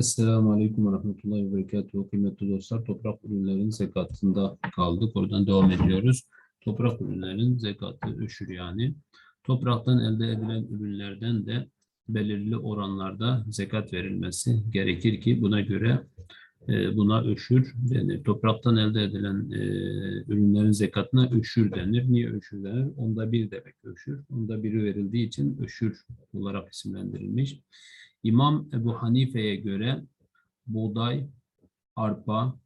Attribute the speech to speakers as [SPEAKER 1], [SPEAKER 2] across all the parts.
[SPEAKER 1] Esselamu Aleyküm ve Rahmetullahi ve Berekatuhu. Kıymetli dostlar, toprak ürünlerin zekatında kaldık. Oradan devam ediyoruz. Toprak ürünlerin zekatı öşür yani. Topraktan elde edilen ürünlerden de belirli oranlarda zekat verilmesi gerekir ki buna göre e, buna öşür denir. Topraktan elde edilen e, ürünlerin zekatına öşür denir. Niye öşür denir? Onda bir demek öşür. Onda biri verildiği için öşür olarak isimlendirilmiş. İmam Ebu Hanife'ye göre buğday, arpa,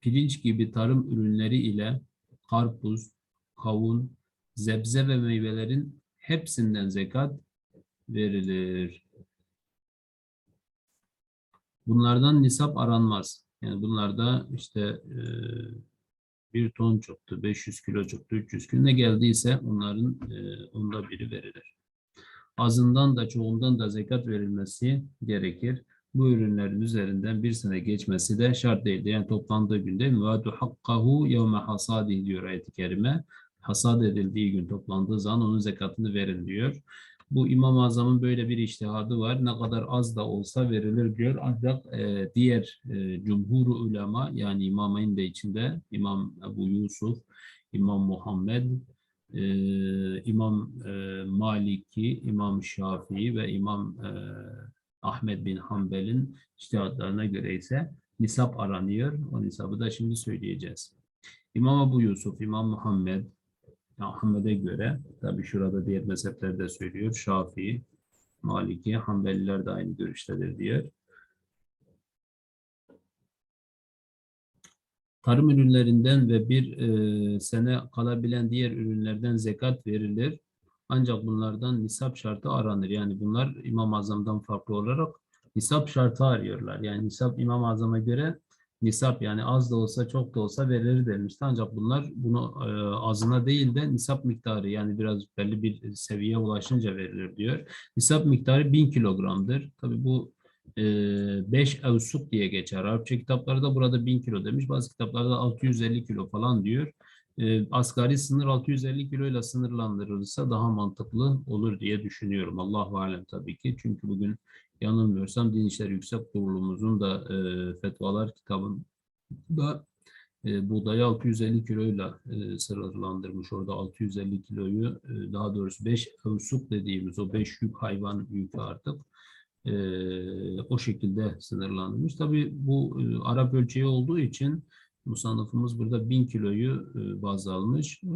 [SPEAKER 1] pirinç gibi tarım ürünleri ile karpuz, kavun, zebze ve meyvelerin hepsinden zekat verilir. Bunlardan nisap aranmaz. Yani bunlarda işte e, bir ton çıktı, 500 kilo çıktı, 300 kilo ne geldiyse onların e, onda biri verilir azından da çoğundan da zekat verilmesi gerekir. Bu ürünlerin üzerinden bir sene geçmesi de şart değildir. Yani toplandığı günde müvadu hakkahu yevme hasadi diyor ayet-i kerime. Hasad edildiği gün toplandığı zaman onun zekatını verin diyor. Bu İmam-ı Azam'ın böyle bir iştihadı var. Ne kadar az da olsa verilir diyor. Ancak e, diğer e, cumhur ulema yani İmamayn de içinde İmam Ebu Yusuf, İmam Muhammed, e, İmam e, Maliki, İmam Şafii ve İmam e, Ahmed bin Hanbel'in iştihatlarına göre ise nisap aranıyor. O nisabı da şimdi söyleyeceğiz. İmam Ebu Yusuf, İmam Muhammed, Ahmet'e göre, tabi şurada diğer mezheplerde söylüyor, Şafii, Maliki, Hanbeliler de aynı görüştedir diyor. Tarım ürünlerinden ve bir e, sene kalabilen diğer ürünlerden zekat verilir. Ancak bunlardan nisap şartı aranır. Yani bunlar İmam-ı Azam'dan farklı olarak nisap şartı arıyorlar. Yani nisap İmam-ı Azam'a göre nisap yani az da olsa çok da olsa verilir demişti. Ancak bunlar bunu e, azına değil de nisap miktarı yani biraz belli bir seviyeye ulaşınca verilir diyor. Nisap miktarı 1000 kilogramdır. Tabi bu 5 evsuk diye geçer. Arapça kitaplarda burada 1000 kilo demiş. Bazı kitaplarda 650 kilo falan diyor. Asgari sınır 650 kilo ile sınırlandırılırsa daha mantıklı olur diye düşünüyorum. Allah alem tabii ki. Çünkü bugün yanılmıyorsam Din İşleri Yüksek Kurulumuzun da fetvalar kitabında buğdayı 650 kiloyla sınırlandırmış. Orada 650 kiloyu daha doğrusu 5 evsuk dediğimiz o 5 yük hayvan yükü artık e, o şekilde sınırlandırmış. Tabii bu e, Arap ölçeği olduğu için musannafımız burada 1000 kiloyu e, baz almış. E,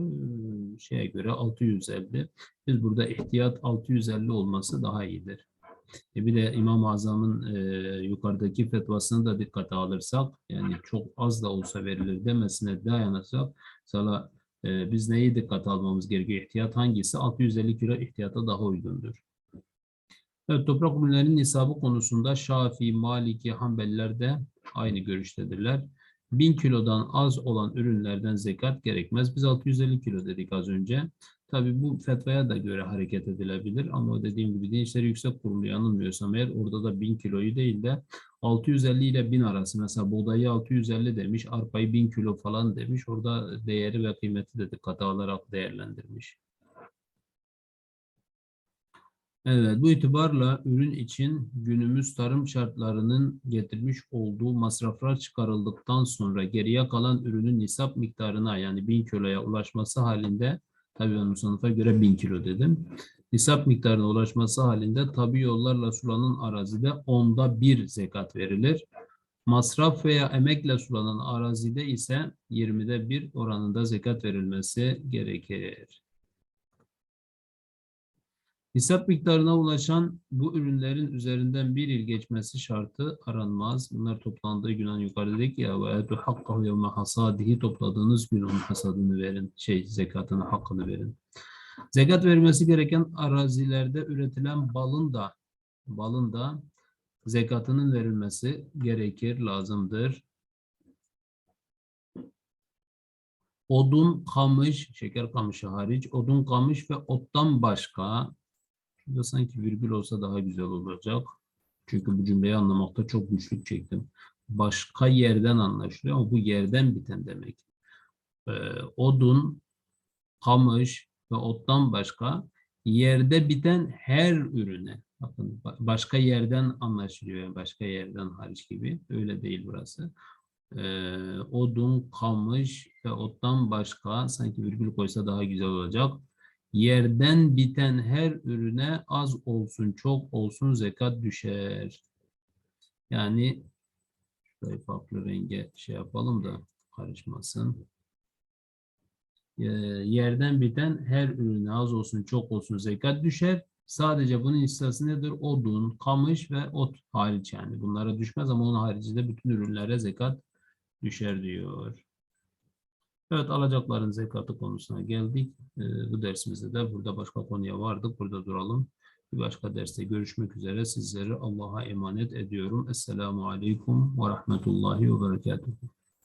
[SPEAKER 1] şeye göre 650. Biz burada ihtiyat 650 olması daha iyidir. E bir de İmam-ı Azam'ın e, yukarıdaki fetvasını da dikkate alırsak, yani çok az da olsa verilir demesine dayanırsak, mesela e, biz neyi dikkate almamız gerekiyor? İhtiyat hangisi? 650 kilo ihtiyata daha uygundur. Evet, toprak ürünlerinin nisabı konusunda Şafii, Maliki, Hanbeliler de aynı görüştedirler. 1000 kilodan az olan ürünlerden zekat gerekmez. Biz 650 kilo dedik az önce. Tabi bu fetvaya da göre hareket edilebilir ama dediğim gibi Din İşleri Yüksek Kurulu yanılmıyorsam eğer orada da 1000 kiloyu değil de 650 ile 1000 arası mesela buğdayı 650 demiş, arpayı 1000 kilo falan demiş. Orada değeri ve kıymeti de dikkate alarak değerlendirmiş. Evet, bu itibarla ürün için günümüz tarım şartlarının getirmiş olduğu masraflar çıkarıldıktan sonra geriye kalan ürünün nisap miktarına yani 1000 kiloya ulaşması halinde, tabii ben sınıfa göre 1000 kilo dedim, nisap miktarına ulaşması halinde tabi yollarla sulanan arazide onda bir zekat verilir. Masraf veya emekle sulanan arazide ise 20'de bir oranında zekat verilmesi gerekir. Nisap miktarına ulaşan bu ürünlerin üzerinden bir yıl geçmesi şartı aranmaz. Bunlar toplandığı gün hani yukarıda dedik ya ve etu hakkahu yevme hasadihi topladığınız gün onun hasadını verin. Şey zekatını hakkını verin. Zekat vermesi gereken arazilerde üretilen balın da balın da zekatının verilmesi gerekir, lazımdır. Odun, kamış, şeker kamışı hariç, odun, kamış ve ottan başka Şurada sanki virgül olsa daha güzel olacak. Çünkü bu cümleyi anlamakta çok güçlük çektim. Başka yerden anlaşılıyor ama bu yerden biten demek. Ee, odun, kamış ve ottan başka yerde biten her ürüne. Bakın ba- başka yerden anlaşılıyor. başka yerden hariç gibi. Öyle değil burası. Ee, odun, kamış ve ottan başka sanki virgül koysa daha güzel olacak. Yerden biten her ürüne az olsun çok olsun zekat düşer. Yani şurayı farklı renge şey yapalım da karışmasın. Ee, yerden biten her ürüne az olsun çok olsun zekat düşer. Sadece bunun istisnası nedir? Odun, kamış ve ot hariç yani. Bunlara düşmez ama onun haricinde bütün ürünlere zekat düşer diyor. Evet alacakların zekatı konusuna geldik. Ee, bu dersimizde de burada başka konuya vardık. Burada duralım. Bir başka derste görüşmek üzere. Sizleri Allah'a emanet ediyorum. Esselamu Aleyküm ve Rahmetullahi ve Berekatuhu.